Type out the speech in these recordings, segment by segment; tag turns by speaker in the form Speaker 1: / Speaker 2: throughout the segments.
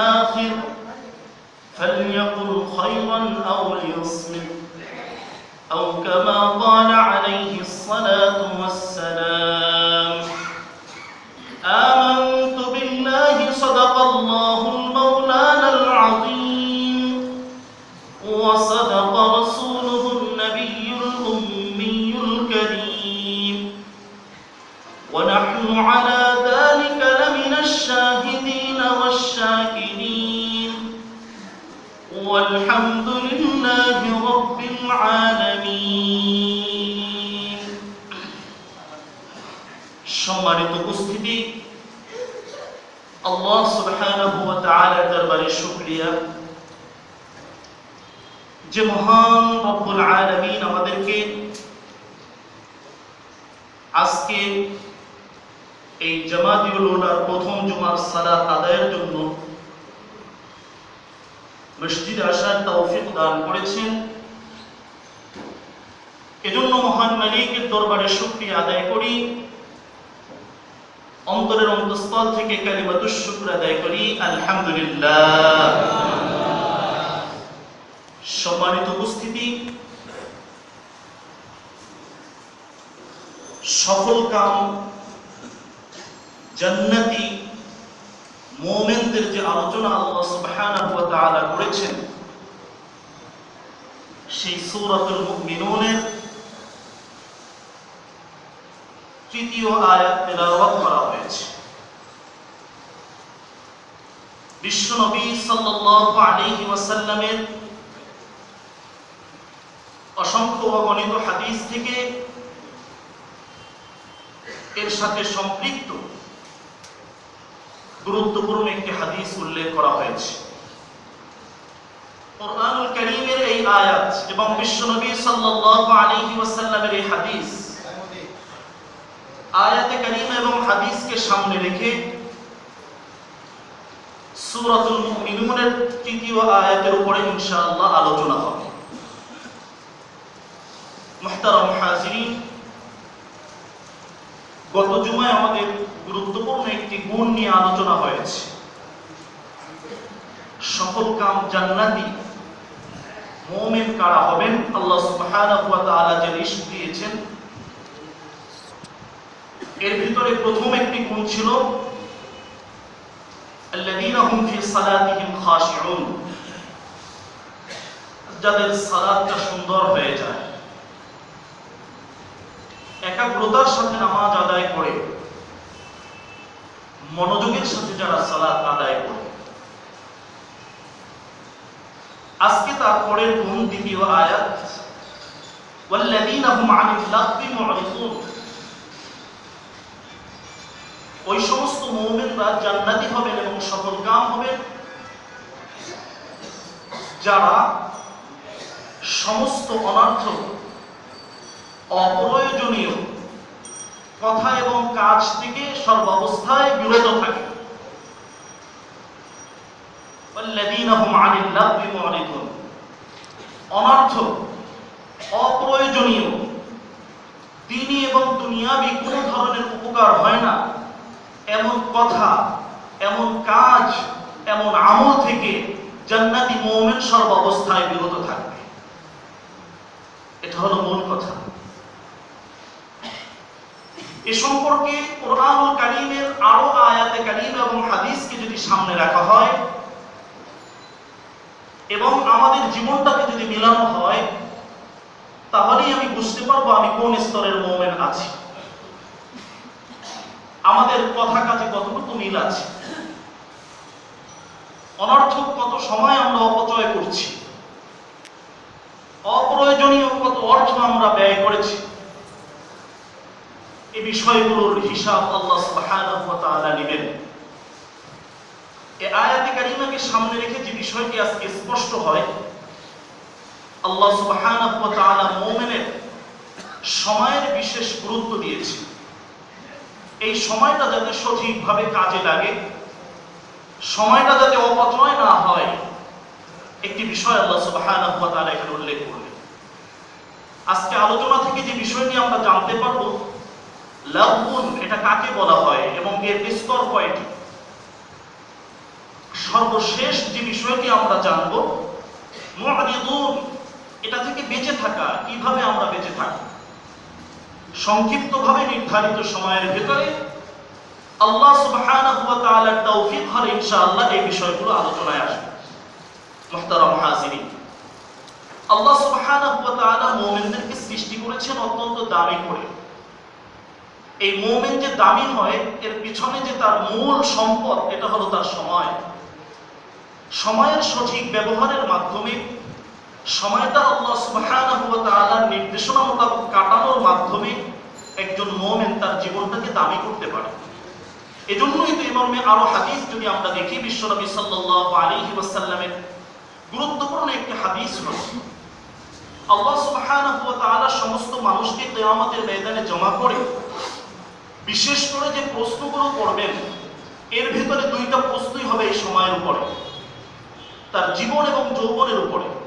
Speaker 1: الآخر فليقل خيرا أو ليصمت أو كما قال عليه الصلاة والسلام آمنت بالله صدق الله المولانا العظيم وصدق رسوله শুকরিয়া যে মহান রব্বুল আলামিন আমাদেরকে আজকে এই জামাতিউল উলার প্রথম জুমার সালাত আদায়ের জন্য মসজিদে আসার তৌফিক দান করেছেন। এজন্য মহান মালিকের দরবারে শুকরিয়া আদায় করি। অন্তরের অন্তঃস্থল থেকে কালিমাতুশ শুকর আদায় করি, আলহামদুলিল্লাহ। সম্মানিত উপস্থিতি, সফল কাম, জান্নাতি মোমেনদের যে আলোচনা আল্লাহ সুবহানাহু ওয়া তাআলা করেছেন, সেই সূরাতুল মুমিনুনের তৃতীয় আয়াত তেলাওয়াত করা হয়েছে। বিশ্বনবী সাল্লাল্লাহু আলাইহি ওয়াসাল্লামের অসংখ্য অগণিত হাদিস থেকে এর সাথে সম্পৃক্ত গুরুত্বপূর্ণ একটি হাদিস উল্লেখ করা হয়েছে। কোরআনুল কারীমের এই আয়াত এবং বিশ্বনবী সাল্লাল্লাহু আলাইহি ওয়াসাল্লামের এই হাদিস আয়াতে কারীমা এবং হাদিসকে সামনে রেখে সূরাতুল মুমিনুনের তৃতীয় আয়াতের উপরে ইনশাআল্লাহ আলোচনা হবে। মুহতারাম হাজিরিন, গত জুমায় আমাদের গুরুত্বপূর্ণ একটি গুণ নিয়ে আলোচনা হয়েছে। সফল কাম জান্নাতি, মুমিন কারা হবেন? আল্লাহ সুবহানাহু ওয়া তাআলা যে দিয়েছেন এর ভিতরে প্রথম একটি গুণ ছিল আল্লাযীনা হুম ফি সালাতিহিম খাশিউন যাদের সালাতটা সুন্দর হয়ে যায় একাগ্রতার সাথে নামাজ আদায় করে মনোযোগের সাথে যারা সালাত আদায় করে আজকে তারপরের গুণ দ্বিতীয় আয়াত والذين هم عن اللغو معرضون ওই সমস্ত মৌমেনরা জান্নাতি হবেন এবং সফল কাম হবেন। যারা সমস্ত অনার্থ, অপ্রয়োজনীয় কথা এবং কাজ থেকে সর্বাবস্থায় বিরত থাকে। অনার্থ, অপ্রয়োজনীয় তিনি এবং দুনিয়াবি কোনো ধরনের উপকার হয় না। এমন কথা, এমন কাজ, এমন আমল থেকে জান্নাতি মোমেন সর্ব অবস্থায় বিরত থাকবে। এটা হলো মূল কথা। এ সম্পর্কে কোরআনুল কারীমের আরও আয়াতে কারীম এবং হাদিসকে যদি সামনে রাখা হয়, এবং আমাদের জীবনটাকে যদি মিলানো হয়, তাহলেই আমি বুঝতে পারব আমি কোন স্তরের মোমেন আছি। আমাদের কথা কাজে কতটুকু মিল আছে? অনর্থক কত সময় আমরা অপচয় করছি? অপ্রয়োজনীয় কত অর্থ আমরা ব্যয় করেছি? এই বিষয়গুলোর হিসাব আল্লাহ সুবহানাহু ওয়া তাআলা নেবেন। এই আয়াতে কারিমাকে সামনে রেখে যে বিষয়টি আজকে স্পষ্ট হয়, আল্লাহ সুবহানাহু ওয়া তাআলা মুমিনের সময়ের বিশেষ গুরুত্ব দিয়েছে। এই সময়টা যাতে সঠিকভাবে কাজে লাগে, সময়টা যাতে অপচয় না হয়, একটি বিষয় আল্লাহ সুবহানাহু ওয়া তাআলা এখানে উল্লেখ করলেন। আজকে আলোচনা থেকে যে বিষয় নিয়ে আমরা জানতে পারব লাগুন এটা কাকে বলা হয় এবং এর বিস্তর কয়টি? সর্বশেষ যে বিষয়টি আমরা জানব, মুআরিদুন, এটা থেকে বেঁচে থাকা, কীভাবে আমরা বেঁচে থাকি সংক্ষিপ্তভাবে নির্ধারিত সময়ের ভেতরে আল্লাহ সুবহানাহু ওয়া তাআলার তৌফিক হলে ইনশাআল্লাহ এই বিষয়গুলো আলোচনায় আসবে। মুহতারাম হাজিরিন, আল্লাহ সুবহানাহু ওয়া তাআলা মুমিনদেরকে সৃষ্টি করেছেন অত্যন্ত দামি করে। এই মুমিন যে দামি হয় এর পিছনে যে তার মূল সম্পদ, এটা হলো তার সময়। সময়ের সঠিক ব্যবহারের মাধ্যমে সময়টা আল্লাহ সুবহানাহু ওয়া তাআলার নির্দেশনা মোতাবেক কাটানোর মাধ্যমে একজন মুমিন তার জীবনটাকে দামি করতে পারে। এজন্যই তো ইমামে আরও হাদিস যদি আমরা দেখি, বিশ্বনবী সাল্লাল্লাহু আলাইহি ওয়াসাল্লামের গুরুত্বপূর্ণ একটি হাদিস হলো, আল্লাহ সুবহানাহু ওয়া তাআলা সমস্ত মানুষকে কিয়ামতের ময়দানে জমা করে, বিশেষ করে যে প্রশ্নগুলো করবেন, এর ভিতরে দুইটা প্রশ্নই হবে এই সময়ের উপরে, তার জীবন এবং যৌবনের উপরে।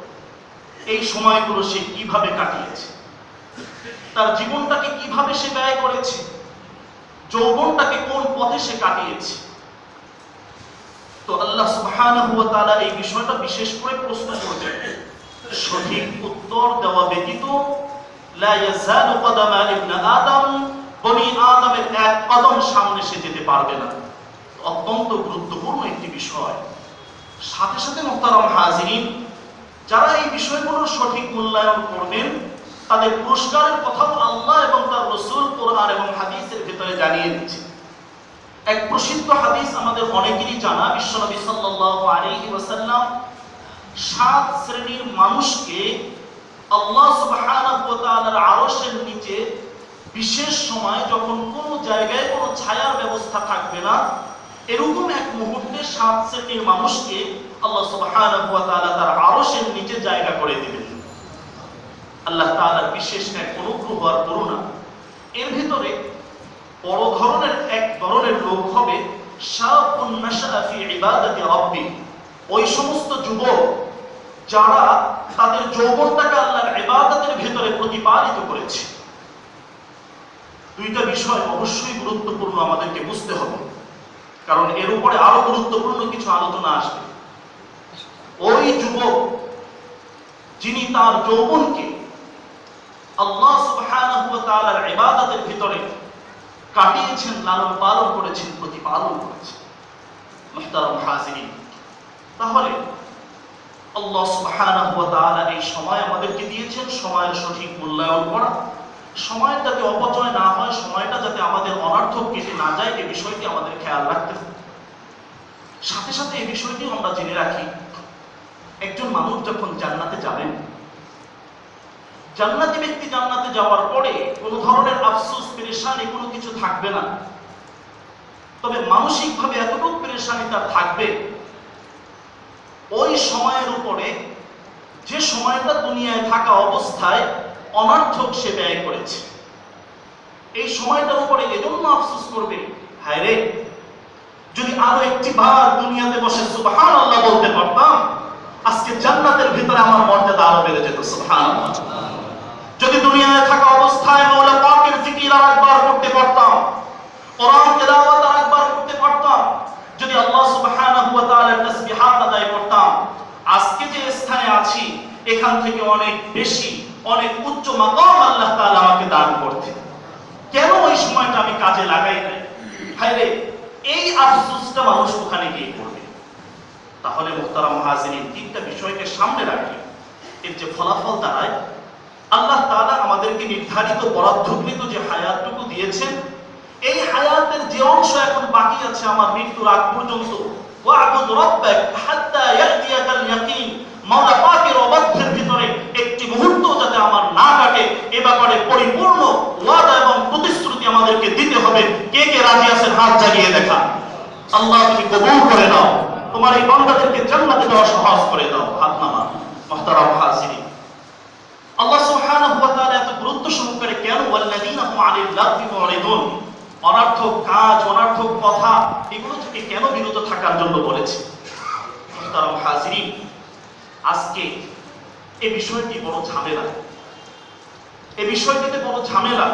Speaker 1: এই সময়গুলো সে কীভাবে কাটিয়েছে? তার জীবনটাকে কীভাবে সে ব্যয় করেছে? যৌবনটাকে কোন পথে সে কাটিয়েছে? তো আল্লাহ তাআলা এই বিষয়টা বিশেষ করে প্রশ্ন করবেন সঠিক উত্তর দেওয়া ব্যতীত আদমের এক কদম সামনে সে যেতে পারবে না। অত্যন্ত গুরুত্বপূর্ণ একটি বিষয়। সাথে সাথে মোহতারাম হাজিরিন যারা এই বিষয়গুলোর সঠিক মূল্যায়ন করবেন, তাদের পুরস্কারের কথাও আল্লাহ এবং তার রসুল কোরআন এবং হাদিসের ভিতরে জানিয়ে দিচ্ছে। এক প্রসিদ্ধ হাদিস আমাদের অনেকেরই জানা, বিশ্বনবী সাল্লাল্লাহু আলাইহি ওয়াসাল্লাম সাত শ্রেণির মানুষকে আল্লাহ সুবহানাহু ওয়া তাআলার আরশের নিচে বিশেষ সময় যখন কোন জায়গায় কোনো ছায়ার ব্যবস্থা থাকবে না এরকম এক মুহূর্তে সাত শ্রেণির মানুষকে আল্লাহ সুবহানাহু ওয়া তাআলা তার আরশের নিচে জায়গা করে দিবেন আল্লাহ তাআলার বিশেষ এক অনুগ্রহ আর করুণা। এর ভিতরে বড় ধরনের এক ধরনের লোক হবে শাআবুন নাশআ ফি ইবাদাতি রাব্বি। ওই সমস্ত যুবক যারা তাদের যৌবনটাকে আল্লাহর ইবাদতের ভিতরে প্রতিপালিত করেছে। দুইটা বিষয় অবশ্যই গুরুত্বপূর্ণ আমাদেরকে বুঝতে হবে। কারণ এর উপরে আরও গুরুত্বপূর্ণ কিছু আলোচনা আসবে। ওই যুবক যিনি তার যৌবনকে আল্লাহ সুবহানাহু ওয়া তাআলার ইবাদতের ভিতরে কাটিয়েছেন, লালন পালন করেছেন, প্রতিপালন করেছেন। মুহতারাম হাজিরিন, তাহলে আল্লাহ সুবহানাহু ওয়া তাআলা এই সময় আমাদেরকে দিয়েছেন সময়ের সঠিক মূল্যায়ন করা। সময় যাতে অপচয় না হয়, সময়টা যাতে আমাদের অনার্থক কেটে না যায় এই বিষয়টি আমাদের খেয়াল রাখতে হবে। সাথে সাথে এই বিষয়টিও আমরা জেনে রাখি, একজন মানুষ যখন জান্নাতে যাবেন, জান্নাতি ব্যক্তি জান্নাতে যাওয়ার পরে কোনো ধরনের আফসোস, পেরেশানি কোনো কিছু থাকবে না। তবে মানসিকভাবে এতটুকু পেরেশানি তার থাকবে, ওই সময়ের উপরে, যে সময়টা দুনিয়ায় থাকা অবস্থায় অনর্থক সে ব্যয় করেছে। এই সময়টার উপরে এজন্য আফসোস করবে, হায় রে, যদি আরও একটি বার দুনিয়াতে বসে সুবহান আল্লাহ বলতে পারতাম, আজকে জান্নাতের ভিতরে আমার মর্যাদা আরও বেড়ে যেত, সুবহানাল্লাহ। যদি দুনিয়ায় থাকা অবস্থায় মৌলা পাকের জিকির আর একবার করতে পারতাম, কোরআন তেলাওয়াত আর একবার করতে পারতাম, যদি আল্লাহ সুবহানাহু ওয়া তাআলার তাসবিহাত আদায় করতাম, আজকে যে স্থানে আছি, এখান থেকে অনেক বেশি অনেক উচ্চ মাকাম আল্লাহ তাআলা আমাকে দান করতেন কেন ওই সময়টা আমি কাজে লাগাই নাই? হায়রে, এই আফসোসটা মানুষ ওখানে গিয়ে করবে। তাহলে মুহতারাম হাজিরিন তিনটা বিষয়কে সামনে রাখি। এর যে ফলাফল দাঁড়ায়, আল্লাহ তাআলা আমাদেরকে নির্ধারিত বরাদ্দকৃত যে হায়াতটুকু দিয়েছেন, এই হায়াতের যে অংশ এখন বাকি আছে আমার মৃত্যুর আগ পর্যন্ত ওয়াবুদ রাব্বাক হাত্তা ইয়াতিয়াকাল ইয়াকিন, মাওলা পাকের অবাধ্যের ভিতরে আমার না কাটে এ ব্যাপারে পরিপূর্ণ ওয়াদা এবং প্রতিশ্রুতি আমাদেরকে দিতে হবে। কে কে রাজি আছেন, হাত জাগিয়ে দেখা। আল্লাহ তুমি কবুল করে নাও। তোমার এই বান্দাদেরকে জান্নাতে দেওয়া সহজ করে দাও। হাত নামা। হাজিরিন। আল্লাহ সুবহানাহু ওয়া তাআলা এত গুরুত্ব সহকারে কেন হুম আনিল লাগবি মুরিদুন অনার্থক কাজ, অনার্থক কথা, এগুলো থেকে কেন বিরত থাকার জন্য বলেছে? হাজিরিন, আজকে এই বিষয়টি বড় ঝামেলা। এই বিষয়টিতে বড় ঝামেলা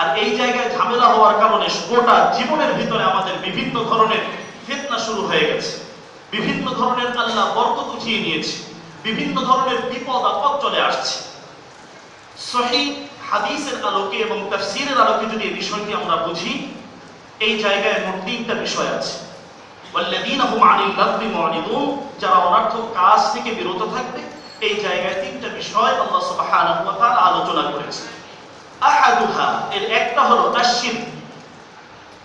Speaker 1: আর এই জায়গায় ঝামেলা হওয়ার কারণে গোটা জীবনের ভিতরে আমাদের বিভিন্ন ধরনের ফিতনা শুরু হয়ে গেছে। বিভিন্ন ধরনের আল্লাহ বরকত উঠিয়ে নিয়েছে। বিভিন্ন ধরনের বিপদ, আপদ চলে আসছে। সহি হাদিসের আলোকে এবং তাফসীরের আলোকে যদি এই বিষয়টি আমরা বুঝি, এই জায়গায় মোট তিনটা বিষয় আছে। যারা অনার্থক কাজ থেকে বিরত থাকবে এই জায়গায় তিনটা বিষয় আল্লাহ সুবহানাহু ওয়া তাআলা আলোচনা করেছেন আহাদুহা, এর একটা হলো আশির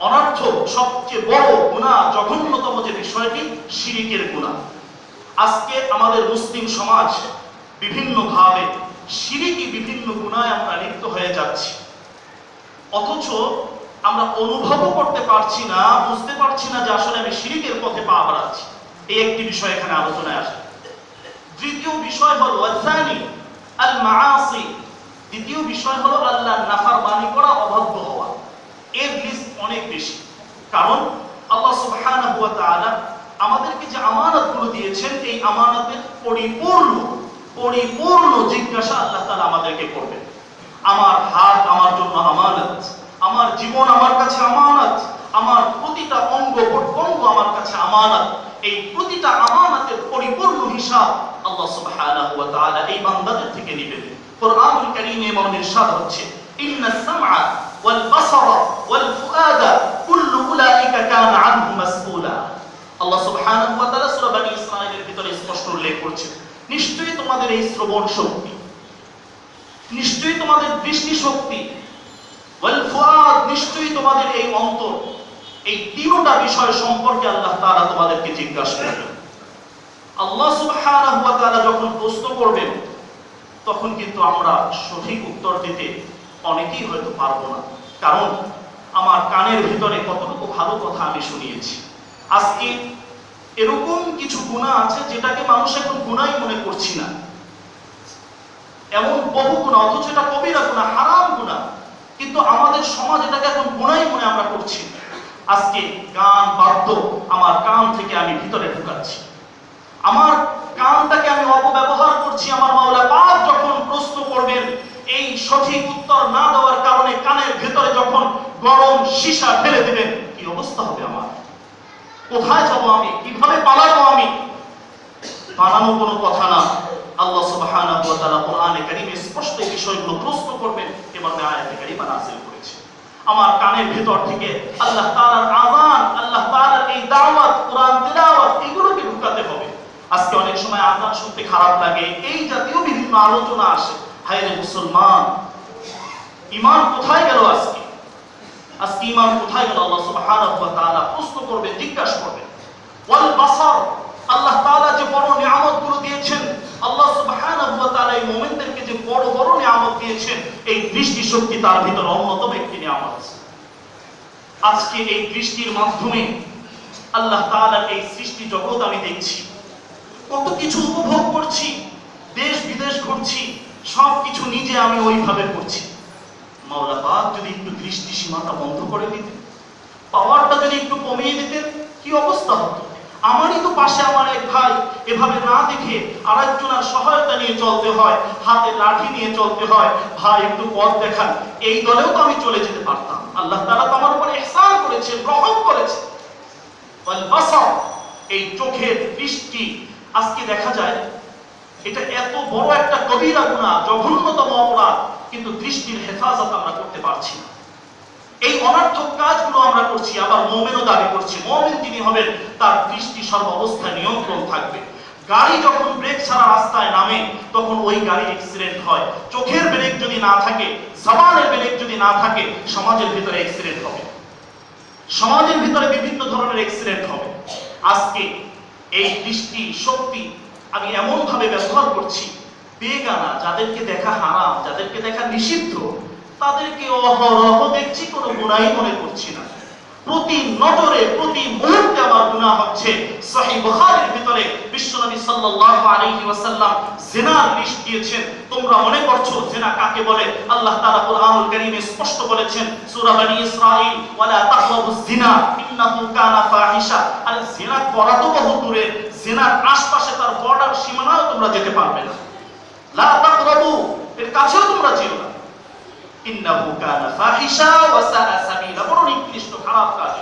Speaker 1: অনর্থক সবচেয়ে বড় গুনাহ, জঘন্যতম যে বিষয়টি, শিরিকের গুনাহ। আজকে আমাদের মুসলিম সমাজ বিভিন্ন ভাবে শিরিকি বিভিন্ন গুণায় আমরা লিপ্ত হয়ে যাচ্ছি। অথচ আমরা অনুভবও করতে পারছি না, বুঝতে পারছি না যে আসলে আমি শিরিকের পথে পা বাড়াচ্ছি। এই একটি বিষয় এখানে আলোচনায় আসে দ্বিতীয় বিষয় হলো আসানি আল মাআসি দ্বিতীয় বিষয় হলো আল্লাহর নাফরমানি করা অবাধ্য হওয়া। এর লিস্ট অনেক বেশি। কারণ আল্লাহ সুবহানাহু ওয়া তাআলা আমাদেরকে যে আমানতগুলো দিয়েছেন, এই আমানতের পরিপূর্ণ পরিপূর্ণ জিজ্ঞাসা আল্লাহ তাআলা আমাদেরকে করবেন। আমার হাত আমার জন্য আমানত, আমার জীবন আমার কাছে আমানত, আমার প্রতিটা অঙ্গ, প্রত্যঙ্গ আমার কাছে আমানত। এই প্রতিটা আমানতের পরিপূর্ণ হিসাব আল্লাহ সুবহানাহু ওয়া তাআলা এই বান্দাদের থেকে নেবেন। কোরআনুল কারীমে এমন ইরশাদ হচ্ছে ইন্নাস সামআ ওয়াল বাসারা ওয়াল ফুআদা কুল্লু উলাইকা কানা আনহু মাসউলা। আল্লাহ সুবহানাহু ওয়া তাআলা সূরা বনী ইসরাঈলের ভিতরে স্পষ্ট উল্লেখ করছেন নিশ্চয়ই তোমাদের এই শ্রবণ শক্তি, নিশ্চয়ই তোমাদের দৃষ্টি শক্তি ওয়াল ফুআদ, নিশ্চয়ই তোমাদের এই অন্তর এই তিনটা বিষয় সম্পর্কে আল্লাহ তাআলা তোমাদেরকে জিজ্ঞাসা করবেন। আল্লাহ সুবহানাহু যখন প্রশ্ন করবেন, তখন কিন্তু আমরা সঠিক উত্তর দিতে অনেকেই হয়তো পারব না। কারণ আমার কানের ভিতরে কতটুকু ভালো কথা আমি শুনিয়েছি। আজকে এরকম কিছু গুণা আছে যেটাকে মানুষ এখন গুণাই মনে করছি না। এমন বহু গুণা, অথচ এটা কবিরা গুণা, হারাম গুণা। কিন্তু আমাদের সমাজ এটাকে এখন গুণাই মনে আমরা করছি আজকে গান বাদ্য আমার কান থেকে আমি ভিতরে ঢুকাচ্ছি। আমার কানটাকে আমি অপব্যবহার করছি আমার মাওলা পাক যখন প্রশ্ন করবেন, এই সঠিক উত্তর না দেওয়ার কারণে কানের ভেতরে যখন গরম সীসা ফেলে দিবেন, কি অবস্থা হবে আমার? কোথায় যাব আমি? কীভাবে পালাবো আমি? বানানো কোনো কথা না। আল্লাহ সুবহানাহু ওয়া তাআলা কোরআনে কারীমে স্পষ্ট বিষয়গুলো প্রশ্ন করবেন, এবার আয়াতে কারীমা নাযিল আমার কানের ভেতর থেকে আল্লাহ তাআলার আযান, আল্লাহ তাআলার এই দাওয়াত, কোরআন তিলাওয়াত, এগুলোকে ঢুকাতে হবে। আজকে অনেক সময় আযান শুনতে খারাপ লাগে, এই জাতীয় বিভিন্ন আলোচনা আসে। হায় রে মুসলমান ইমান কোথায় গেল আজকে? আজকে ইমান কোথায় গেল? আল্লাহ সুবহানাহু ওয়া তাআলা প্রশ্ন করবেন, জিজ্ঞাসা করবেন। ওয়াল বাসার আল্লাহ তাআলা যে বড় নিয়ামতগুলো দিয়েছেন, আল্লাহ সুবহানাহু ওয়া তাআলা এই মুমিনদেরকে যে বড় বড় নিয়ামত দিয়েছেন, এই দৃষ্টি শক্তি তার ভিতর অন্যতম একটি নিয়ামত আজকে এই দৃষ্টির মাধ্যমে আল্লাহ তাআলার এই সৃষ্টি জগৎ আমি দেখছি। কত কিছু উপভোগ করছি, দেশ বিদেশ ঘুরছি সব কিছু নিজে আমি ওইভাবে করছি। মাওলা পাক যদি একটু দৃষ্টি সীমাটা বন্ধ করে দিতেন, পাওয়ারটা যদি একটু কমিয়ে দিতেন, কি অবস্থা হতো? আমারই তো পাশে আমার এক ভাই। এভাবে না দেখে আরেকজনের সহায়তা নিয়ে চলতে হয়, হাতে লাঠি নিয়ে চলতে হয়। ভাই, একটু পথ দেখান। এই দলেও তো আমি চলে যেতে পারতাম। আল্লাহ তাআলা তো আমার উপরে ইহসান করেছে রহম করেছে। এই চোখের দৃষ্টি। আজকে দেখা যায়, এটা এত বড় একটা কবিরা গুনাহ, জঘন্যতম অপরাধ। কিন্তু দৃষ্টির হেফাজত আমরা করতে পারছি না। এই অনার্থক কাজগুলো আমরা করছি, আবার মোমেনও দাবি করছি। মোমেন তিনি হবেন তার দৃষ্টি সর্বাবস্থায় নিয়ন্ত্রণ থাকবে। গাড়ি যখন ব্রেক ছাড়া রাস্তায় নামে, তখন ওই গাড়ি অ্যাক্সিডেন্ট হয়। চোখের ব্রেক যদি না থাকে, জবানের ব্রেক যদি না থাকে, সমাজের ভিতরে অ্যাক্সিডেন্ট হবে। সমাজের ভিতরে বিভিন্ন ধরনের অ্যাক্সিডেন্ট হবে। আজকে এই দৃষ্টি, শক্তি আমি এমন ভাবে ব্যবহার করছি, বেগানা, যাদেরকে দেখা হারাম, যাদেরকে দেখা নিষিদ্ধ তাদেরকে অহরহ দেখছি, কোনো গুণাই মনে করছি না। প্রতি নজরে, প্রতি মুহূর্তে আমার গুনাহ হচ্ছে সহিহ বুখারীর ভিতরে। বিশ্বনবী সাল্লাল্লাহু আলাইহি ওয়াসাল্লাম জিনার লিস্ট দিয়েছেন। তোমরা মনে করছ জিনা কাকে বলে? আল্লাহ তাআলা কুরআনুল কারীমে স্পষ্ট বলেছেন, সূরা বনি ইসরাঈল, ওয়ালা তাকরাবুজ জিনা ইন্নাহু কানা ফাহিশা। আর জিনা করা তো বহু দূরে, জিনার আশপাশে তার বর্ডার সীমানাও তোমরা যেতে পারবে না। লা তাকরাবু, এর কাছেও তোমরা যেও না। ইন্নাহু কানা ফাহিশা ওয়া সাআ বড় নিকৃষ্ট খারাপ কাজ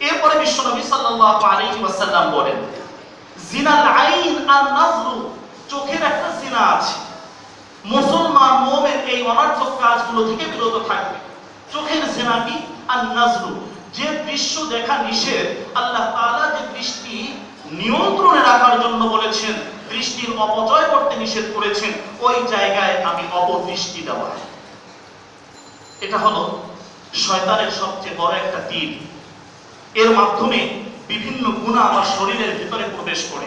Speaker 1: এরপরে বিশ্বনবী সাল্লাল্লাহু আলাইহি ওয়াসাল্লাম বলেন জিনাল আইন আর চোখের একটা জিনা আছে। মুসলমান, মুমিন এই অনর্থক কাজগুলো থেকে বিরত থাকবে। চোখের জিনা কি? আর নাজরু। যে দৃশ্য দেখা নিষেধ, আল্লাহ তাআলা যে দৃষ্টি নিয়ন্ত্রণে রাখার জন্য বলেছেন, দৃষ্টির অপচয় করতে নিষেধ করেছেন, ওই জায়গায় আমি অপদৃষ্টি দেওয়া। এটা হলো শয়তানের সবচেয়ে বড় একটা তীর এর মাধ্যমে বিভিন্ন গুণা আমার শরীরের ভিতরে প্রবেশ করে।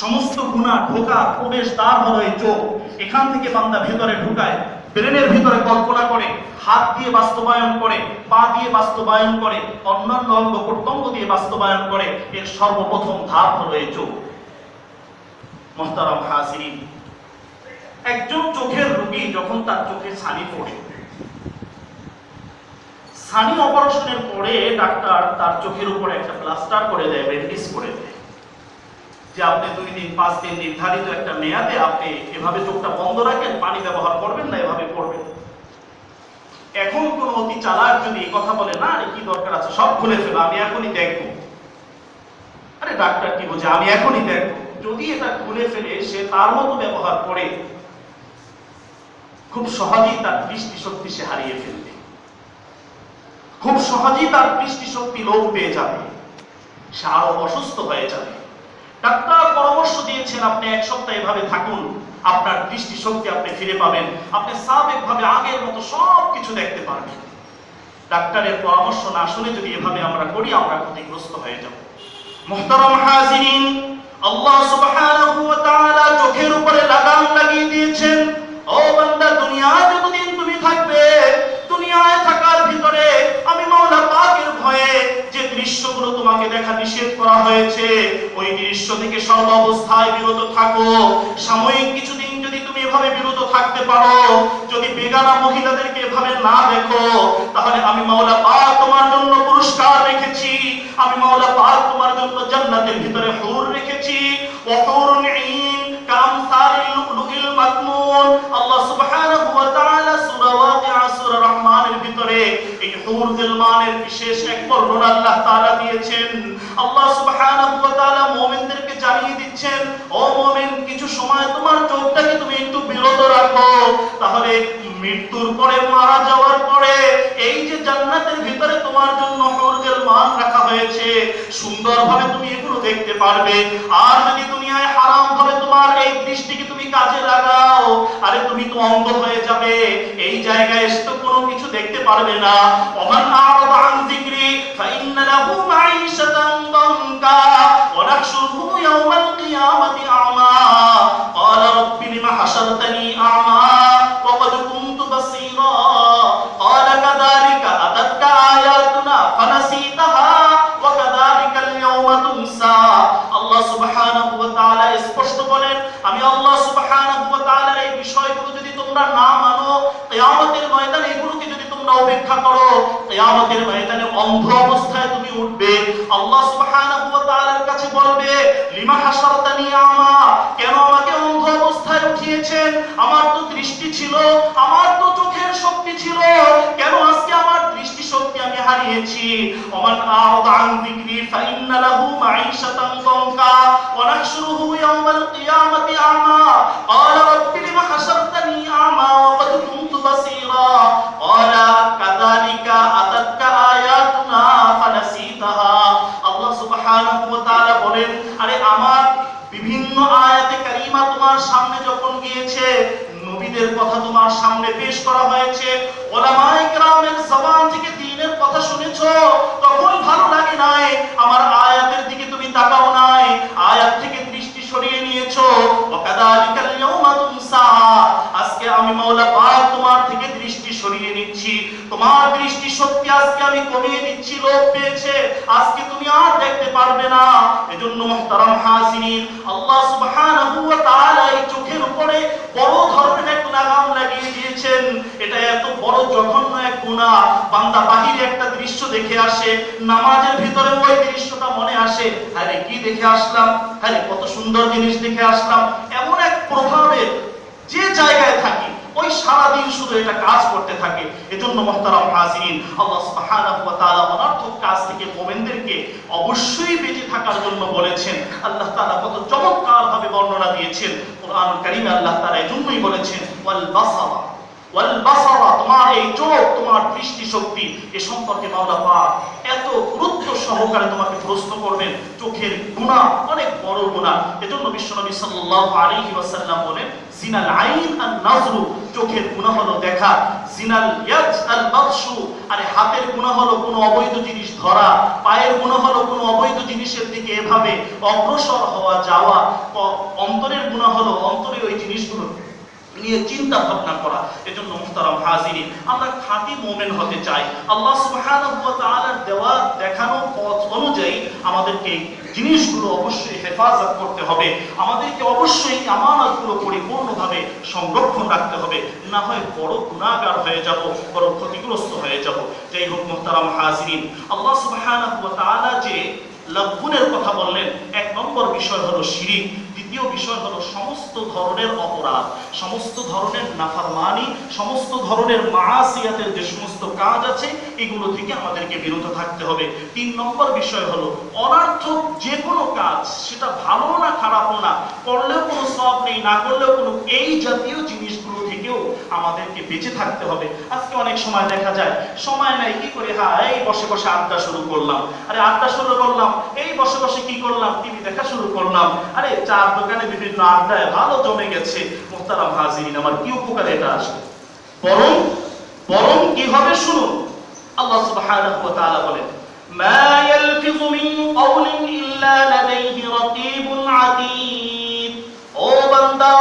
Speaker 1: সমস্ত গুণা ঢোকা, প্রবেশ দ্বার হলো এই চোখ। এখান থেকে বান্দা ভেতরে ঢুকায়, ব্রেনের ভিতরে কল্পনা করে, হাত দিয়ে বাস্তবায়ন করে, পা দিয়ে বাস্তবায়ন করে, অন্যান্য অঙ্গ প্রত্যঙ্গ দিয়ে বাস্তবায়ন করে, এর সর্বপ্রথম ধাপ হলো এই চোখ। মোহতারাম হাসিন একজন চোখের রোগী যখন তার চোখে ছানি পড়ে সানি অপারেশনের পরে ডাক্তার তার চোখের উপরে একটা প্লাস্টার করে দেয় ব্যান্ডেজ করে দেয়। যে আপনি দুই দিন, পাঁচ দিন নির্ধারিত একটা মেয়াদে আপনি এভাবে চোখটা বন্ধ রাখেন, পানি ব্যবহার করবেন না, এভাবে করবেন। এখন কোন অতি চালাক যদি এই কথা বলে, না, আরে কি দরকার আছে, সব খুলে ফেলো, আমি এখনই দেখব। আরে ডাক্তার কি বোঝে আমি এখনই দেখব। যদি এটা খুলে ফেলে, সে তার মতো ব্যবহার করে, খুব সহজেই তার দৃষ্টি শক্তি সে হারিয়ে ফেলবে। খুব সহজেই তার দৃষ্টি শক্তি লোপ পেয়ে যাবে। সে আরও অসুস্থ হয়ে যাবে। ডাক্তার পরামর্শ দিয়েছেন আপনি এক সপ্তাহ এভাবে থাকুন। আপনার দৃষ্টি শক্তি আপনি ফিরে পাবেন। আপনি সাবেকভাবে আগের মতো সব কিছু দেখতে পারবেন। ডাক্তারের পরামর্শ না শুনে যদি এভাবে আমরা করি, আমরা ক্ষতিগ্রস্ত হয়ে যাব। মুহতারাম হাজিরিন, আল্লাহ সুবহানাহু ওয়া তাআলা চোখের উপরে লাগাম লাগিয়ে দিয়েছেন। ও বান্দা দুনিয়ায় যতদিন তুমি থাকবে। দুনিয়ায় থাকার ভিতরে আমি মাওলা পাকের ভয়ে যে দৃশ্যগুলো তোমাকে দেখা নিষেধ করা হয়েছে, ওই দৃশ্য থেকে সর্ব অবস্থায় বিরত থাকো। সাময়িক কিছুদিন যদি তুমি এভাবে বিরত থাকতে পারো, যদি বেগানা মহিলাদেরকে এভাবে না দেখো, তাহলে আমি মাওলা পাক তোমার জন্য পুরস্কার রেখেছি। আমি মাওলা পাক তোমার জন্য জান্নাতের ভিতরে হুর রেখেছি। ওয়া হুরুন ঈন কামসালিল লুলুল মাকনুন আল্লাহ সুবহানাহু ওয়া তাআলা সূরা ওয়াকিআ, সূরা রহমানের ভিতরে হুর দিলমানের বিশেষ এক বর্ণনা আল্লাহ দিয়েছেন। আল্লাহ ওয়া তাআলা মুমিনদেরকে জানিয়ে দিচ্ছেন, ও মুমিন, কিছু সময় তোমার চোখটাকে তুমি একটু বিরত রাখো। তাহলে মৃত্যুর পরে, মারা যাওয়ার পরে এই যে জান্নাতের ভিতরে তোমার জন্য হুরুল মান রাখা হয়েছে, সুন্দরভাবে তুমি এগুলো দেখতে পারবে। আর যদি দুনিয়ায় হারাম ভাবে তোমার এই দৃষ্টিকে তুমি কাজে লাগাও, আরে তুমি তো অন্ধ হয়ে যাবে। এই জায়গায় এসে তো কোনো কিছু দেখতে পারবে না। ওমান আরাদা আন যিকরি ফাইন্না লাহু মাঈশাতান দানকা ওয়া নাহশুরুহু ইয়াওমাল অন্ধ অবস্থায় তুমি উঠবে। আল্লাহ সুবহানাহু ওয়া তাআলার কাছে বলবে, লিমা হাসারতানি আমা? কেন আমাকে অন্ধ অবস্থায় উঠিয়েছেন? আমার তো দৃষ্টি ছিল, আমার তো চোখের শক্তি ছিল। কেন আজকে আমার দৃষ্টি শক্তি আমি হারিয়েছি? ওমান আরাদা আন যিকরি ফাইন্না লাহু মাঈশাতান দানকা ওয়া নাহশুরুহু ইয়াওমাল কিয়ামাতি আমা। ক্বালা রাব্বি লিমা হাসারতানি পারবে না। এজন্য মুহতারাম হাজিরিন আল্লাহ সুবহানাহু ওয়া তাআলা এই চোখের উপরে বড় ধরনের এক লাগাম লাগিয়ে দিয়েছেন। এটা এত বড় জঘন্য এক গুনাহ। বান্দা বাহিরে একটা দৃশ্য দেখে আসে, নামাজের ভিতরে ওই দৃশ্যটা মনে আসে, আরে কি দেখে আসলাম? আরে কত সুন্দর জিনিস দেখে আসলাম। এমন এক প্রভাবের যে জায়গায় থাকি ওই সারাদিন শুধু এটা কাজ করতে থাকে, এজন্য মহতারাম হাজিন আল্লাহ সুবহানাহু ওয়া তাআলা অনর্থক কাজ থেকে মুমিনদেরকে অবশ্যই বেঁচে থাকার জন্য বলেছেন। আল্লাহ তাআলা কত চমৎকারভাবে বর্ণনা দিয়েছেন। কোরআন কারীমে আল্লাহ তাআলা এজন্যই বলেছেন, ওয়াল বাসারা। তোমার এই চোখ, তোমার দৃষ্টি শক্তি এ সম্পর্কে মাওলা পাক এত গুরুত্ব সহকারে তোমাকে প্রশ্ন করবেন। চোখের গুনাহ অনেক বড় গুনাহ এজন্য বিশ্বনবী সাল্লাল্লাহু আলাইহি ওয়াসাল্লাম বলেন, জিনাল আইন আন নাজরু। চোখের গুনাহ হলো দেখা। জিনাল ইয়াদ আল বাতশু আরে হাতের গুনাহ হলো কোনো অবৈধ জিনিস ধরা। পায়ের গুনাহ হলো কোনো অবৈধ জিনিসের দিকে এভাবে অগ্রসর হওয়া যাওয়া। অন্তরের গুনাহ হলো অন্তরে ওই জিনিসগুলো নিয়ে চিন্তা ভাবনা করা। এজন্য মুহতারাম হাজিরিন, আমরা খাঁটি মুমিন হতে চাই। আল্লাহ সুবহানাহু ওয়া তাআলার দেওয়া, দেখানো পথ অনুযায়ী আমাদেরকে জিনিসগুলো অবশ্যই হেফাজত করতে হবে। আমাদেরকে অবশ্যই আমানতগুলো পরিপূর্ণভাবে সংরক্ষণ রাখতে হবে। না হয় বড় গুনাহগার হয়ে যাব, বড় ক্ষতিগ্রস্ত হয়ে যাব। যাই হোক মুহতারাম হাজিরিন, আল্লাহ সুবহানাহু ওয়া তাআলা যে লঘুনের কথা বললেন, এক নম্বর বিষয় হলো শিরিক, দ্বিতীয় বিষয় হলো সমস্ত ধরনের অপরাধ, সমস্ত ধরনের নাফরমানি, সমস্ত ধরনের মাসিয়াতের যে সমস্ত কাজ আছে, এগুলো থেকে আমাদেরকে বিরত থাকতে হবে। তিন নম্বর বিষয় হলো অনার্থক যে কোনো কাজ, সেটা ভালো না খারাপ না, করলেও কোনো সব নেই, না করলেও কোনো এই জাতীয় জিনিসগুলো থেকেও আমাদেরকে বেঁচে থাকতে হবে। আজকে অনেক সময় দেখা যায়, সময় নাই, কি করে হ্যাঁ এই বসে বসে আড্ডা শুরু করলাম। আরে আড্ডা শুরু করলাম, এই বসে বসে কি করলাম, টিভি দেখা শুরু করলাম। আরে চার দোকানে বিভিন্ন আড্ডায় ভালো জমে গেছে। মোহতারাম হাজিরিন, আমার কি উপকার এটা আসবে? বরং বরং কি হবে শুনুন? আল্লাহ সুবহানাহু বলেন ও বান্দা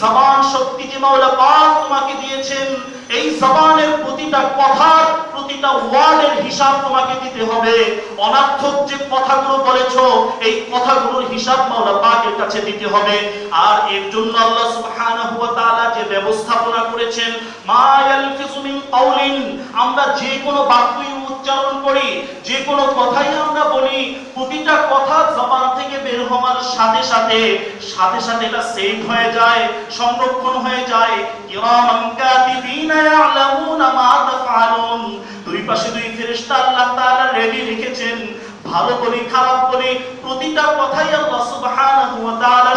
Speaker 1: জবান শক্তি যে মাওলা পাক তোমাকে দিয়েছেন। এই জবানের প্রতিটা কথার, প্রতিটা ওয়ার্ডের হিসাব তোমাকে দিতে হবে। অনার্থক যে কথাগুলো বলেছ, এই কথাগুলোর হিসাব মাওলা পাকের কাছে দিতে হবে। আর এর জন্য আল্লাহ সুবহানাহু ওয়া তাআলা যে ব্যবস্থাপনা করেছেন, মা ইয়ালফিযু মিন আমরা যে কোনো বাক্যই উচ্চারণ করি, যে কোনো কথাই আমরা বলি, প্রতিটা কথা জবান থেকে বের হওয়ার সাথে সাথে সাথে সাথে এটা সেভ হয়ে যায়, সংরক্ষণ হয়ে যায়। কিরামান কাতিবিনা ইয়ালামুনা মা তাফআলুন। দুই পাশে দুই ফেরেশতা আল্লাহ তাআলা রেডি রেখেছেন। ভালো বলি, খারাপ বলি, প্রতিটা কথাই আল্লাহ সুবহানাহু ওয়া তাআলা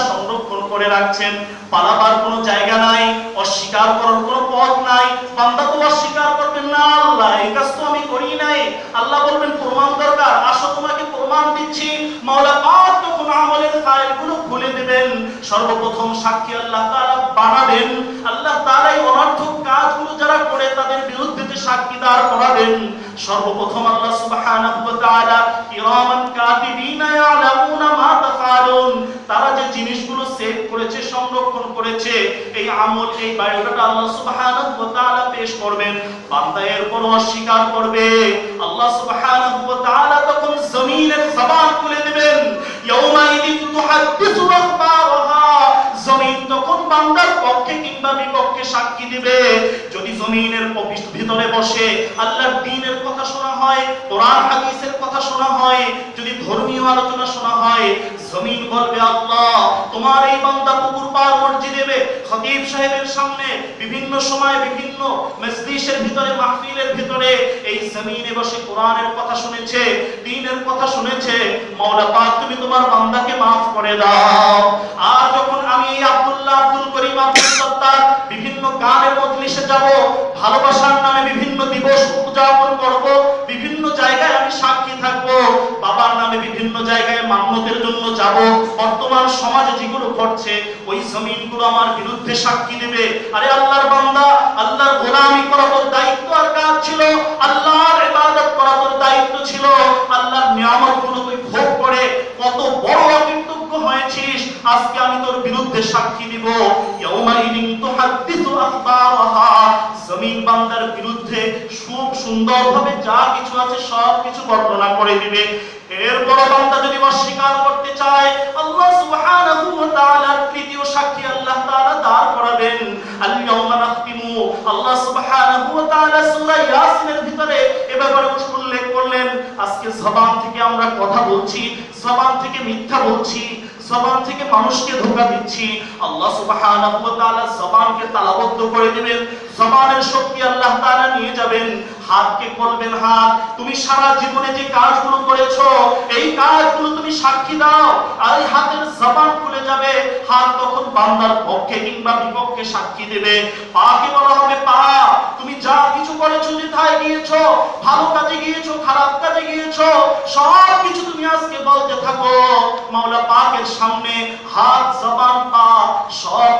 Speaker 1: করে রাখছেন। পালাবার কোনো জায়গা নাই, অস্বীকার করার কোনো পথ নাই। বান্দা তো অস্বীকার করবেন না আল্লাহ, এই কাজ তো আমি করি নাই। আল্লাহ বলবেন, প্রমাণ দরকার, আসো তোমাকে প্রমাণ দিচ্ছি। মাওলা পাক তখন আমলের ফাইলগুলো খুলে দেবেন। সর্বপ্রথম সাক্ষী আল্লাহ তাআলা বানাবেন। আল্লাহ তাআলাই অনর্থক কাজগুলো যারা করে, তাদের বিরুদ্ধে সাক্ষী দাঁড় করাবেন। সর্বপ্রথম আল্লাহ সুবহানাহু ওয়া তাআলা কিরামান কাতিবিনা ইয়ালামুনা মা তাফআলুন। তারা যে জিনিসগুলো সেভ করেছে, সংরক্ষণ করেছে, এই আমল, এই বায়োডাটা আল্লাহ সুবহানাহু ওয়া তাআলা পেশ করবেন। বান্দা এরপর অস্বীকার করবে। আল্লাহ সুবহানাহু ওয়া তাআলা তখন জমিনের জবান খুলে দিবেন। ইয়াউমাইদিন তুহাদ্দিসু আখবারাহা জমিন তখন বান্দার পক্ষে কিংবা বিপক্ষে সাক্ষী দিবে? যদি জমিনের ভিতরে বসে আল্লাহর দ্বীনের কথা শোনা হয়, কোরআন হাদিসের কথা শোনা হয়, যদি ধর্মীয় আলোচনা শোনা হয় জমিন বলবে আল্লাহ, তোমার এই বান্দা পুকুর পার মসজিদে দেবে খতিব সাহেবের সামনে বিভিন্ন সময় বিভিন্ন মজলিসের ভিতরে, মাহফিলের ভিতরে এই জমিনে বসে কোরআনের কথা শুনেছে দ্বীনের কথা শুনেছে। মাওলা পাক, তুমি তোমার বান্দাকে maaf করে দাও। আর যখন আমি এই আব্দুল্লাহ আব্দুল করিম আব্দুল সত্তার বিভিন্ন গানের মজলিসে যাব, ভালোবাসার নামে বিভিন্ন দিবস উদযাপন করব, বিভিন্ন জায়গায় আমি সাক্ষী থাকব, বাবার নামে বিভিন্ন জায়গায় মান্যতের জন্য যাব। বর্তমান সমাজে যেগুলো ঘটছে, ওই জমিনগুলো আমার বিরুদ্ধে সাক্ষী দেবে। আরে আল্লাহর বান্দা, আল্লাহর গোলামি করা তোর দায়িত্ব আর কাজ ছিল। আল্লাহর ইবাদত করা তোর দায়িত্ব ছিল। আল্লাহর নিয়ামতগুলো তুই ভোগ করে কত বড় আজকে আমি তোর বিরুদ্ধে সাক্ষী দিব। ইয়াউমাইদিন তুহাদ্দিসু আখবারাহা। জমিন বান্দার বিরুদ্ধে খুব সুন্দরভাবে যা কিছু আছে সব কিছু বর্ণনা করে দিবে। এরপর বান্দা যদি অস্বীকার করতে চায়, আল্লাহ সুবহানাহু ওয়া তাআলার তৃতীয় সাক্ষী আল্লাহ তাআলা দাঁড় করাবেন। আল ইয়াউমা নাখতিমু। আল্লাহ সুবহানাহু ওয়া তাআলা সূরা ইয়াসিনের ভিতরে এ ব্যাপারে উল্লেখ করলেন। আজকে জবান থেকে আমরা কথা বলছি, জবান থেকে মিথ্যা বলছি। জবান থেকে মানুষকে ধোকা দিচ্ছি। আল্লাহ সুবহানাহু ওয়া তাআলা জবানকে তালাবদ্ধ করে দিবেন। জবানের শক্তি আল্লাহ তাআলা নিয়ে যাবেন, হাতকে বলবেন হাত। তুমি সারা জীবনে যে কাজগুলো করেছ, এই কাজগুলো তুমি সাক্ষী দাও, আর এই হাতের জবান খুলে যাবে। হাত তখন বান্দার পক্ষে কিংবা বিপক্ষে সাক্ষী দেবে। পাকে বলা হবে পা। তুমি যা কিছু করেছ যেথায় গিয়েছো ভালো কাজে গিয়েছো, খারাপ কাজে গিয়েছো, সব কিছু তুমি আজকে বলতে থাকো। মাওলা পাকের সামনে হাত, জবান, পা, সব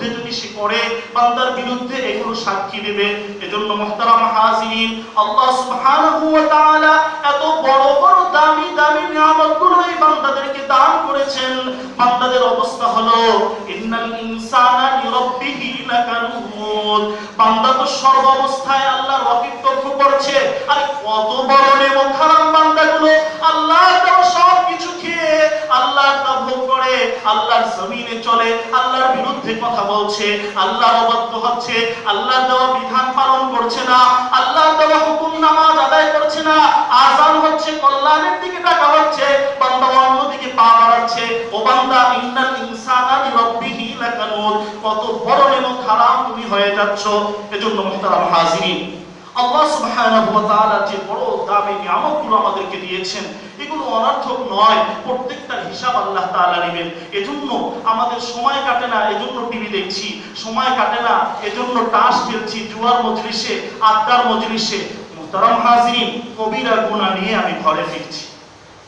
Speaker 1: বিরুদ্ধে যদি সে করে, বান্দার বিরুদ্ধে এগুলো সাক্ষী দেবে। এজন্য মুহতারাম হাজিরিন, আল্লাহ সুবহানাহু ওয়া তাআলা এত বড় বড়, দামি দামি নিয়ামতগুলো এই বান্দাদেরকে দান করেছেন। বান্দাদের অবস্থা হলো, ইন্নাল ইনসানা লিরাব্বিহি লাকানুদ বান্দা তো সর্ব অবস্থায় আল্লাহর অকৃতজ্ঞ করছে। আরে কত বড় নেমত হারাম বান্দাগুলো! আল্লাহ দেওয়া সব কিছু খেয়ে আল্লাহর তা করে আল্লাহর জমিনে চলে, আল্লাহর বিরুদ্ধে কথা বলছে, আল্লাহর অবাধ্য হচ্ছে, আল্লাহর দেওয়া বিধান পালন করছে না, আল্লাহর দেওয়া হুকুম নামাজ আদায় করছে না আজান হচ্ছে, কল্যাণের দিকে টাকা হচ্ছে, বান্দা অন্যদিকে পা বাড়াচ্ছে, ও বান্দা, ইন্নাল ইনসানা লিরাব্বিহি লাকানুদ, কত বড় নেমত হারাম তুমি হয়ে যাচ্ছ। এজন্য মুহতারাম হাজিরিন আল্লাহ সুবহানাহু ওয়া তাআলা যে বড় দামি নিয়ামতগুলো আমাদেরকে দিয়েছেন, এগুলো অনর্থক নয়। প্রত্যেকটার হিসাব আল্লাহ তাআলা নেবেন। এজন্য আমাদের সময় কাটে না, এজন্য টিভি দেখছি। সময় কাটে না, এজন্য তাস খেলছি জুয়ার মজলিসে, আড্ডার মজলিসে। মুহতারাম হাজিরিন কবিরা গুনাহ নিয়ে আমি ঘরে ফিরছি।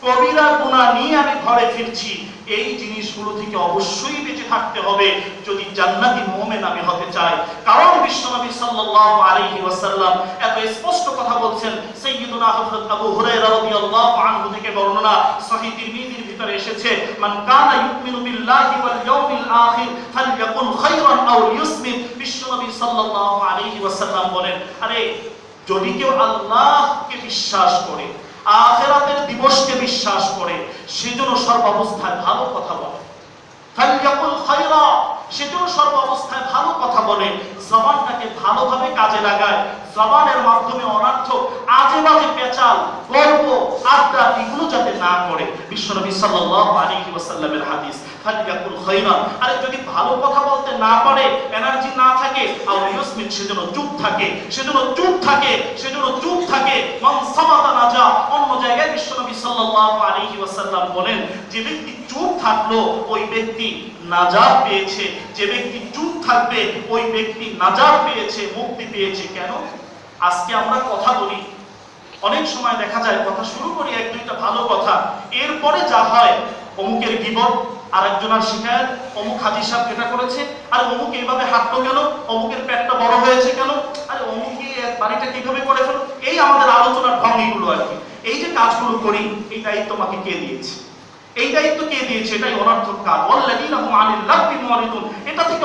Speaker 1: কবিরা গুনাহ নিয়ে আমি ঘরে ফিরছি। এই জিনিসগুলো থেকে অবশ্যই বেঁচে থাকতে হবে যদি জান্নাতি মুমিন আমি হতে চাই। কারণ বিশ্বনবী সাল্লাল্লাহু আলাইহি ওয়াসাল্লাম এত স্পষ্ট কথা বলছেন সাইয়্যিদুনা হযরত আবু হুরায়রা রাদিয়াল্লাহু আনহু থেকে বর্ণনা সহিহ তিরমিজির ভিতরে এসেছে, মান কানা ইউমিনু বিল্লাহি ওয়াল ইয়াউমিল আখির ফালইয়াকুল খায়রান আও লিইসমিত বিশ্বনবী সাল্লাল্লাহু আলাইহি ওয়াসাল্লাম বলেন, আরে, যদি কেউ আল্লাহকে বিশ্বাস করে আখেরাতের দিবসকে বিশ্বাস করে, সেজন্য সর্বাবস্থায় ভালো কথা বলে। ফালিয়াকুল খায়রা, সেজন্য সর্বাবস্থায় ভালো কথা বলে। জবানটাকে ভালোভাবে কাজে লাগায়। জবানের মাধ্যমে অনার্থক আজে বাজে পেঁচাল, গল্প আড্ডা এগুলো যাতে না করে বিশ্বনবী সাল্লাল্লাহু আলাইহি ওয়াসাল্লামের হাদিস। ফালিয়াকুল খায়রা আরে যদি ভালো কথা বলতে না পারে এনার্জি না থাকে, আও ইউসমিত সেজন্য চুপ থাকে, সেজন্য চুপ থাকে, সেজন্য চুপ থাকে, মান সামাতা অন্য জায়গায় বিশ্বনবী সাল্লাল্লাহু আলাইহি ওয়াসাল্লাম বলেন, যে ব্যক্তি চুপ থাকল, ওই ব্যক্তি নাজাত পেয়েছে। যে ব্যক্তি চুপ থাকবে, ওই ব্যক্তি নাজাত পেয়েছে, মুক্তি পেয়েছে। কেন? আজকে আমরা কথা বলি অনেক সময় দেখা যায়, কথা শুরু করি এক দুইটা ভালো কথা, এরপরে যা হয়, অমুকের গিবত আর একজনের শিকায়ত, অমুক হাজির সাহেব এটা করেছে, আর অমুক এইভাবে হাঁটলো কেন, অমুকের পেটটা বড় হয়েছে কেন, আর অমুক বাড়িটা কীভাবে করে ফেলো, এই আমাদের আলোচনার ভঙ্গিগুলো আর কি। এই যে কাজগুলো করি, এই দায়িত্ব আমাকে কে দিয়েছে? এই দায়িত্ব কে দিয়েছে? এটাই অনর্থক কাজ। অলরেডি না আনিল লাভি এটা থেকে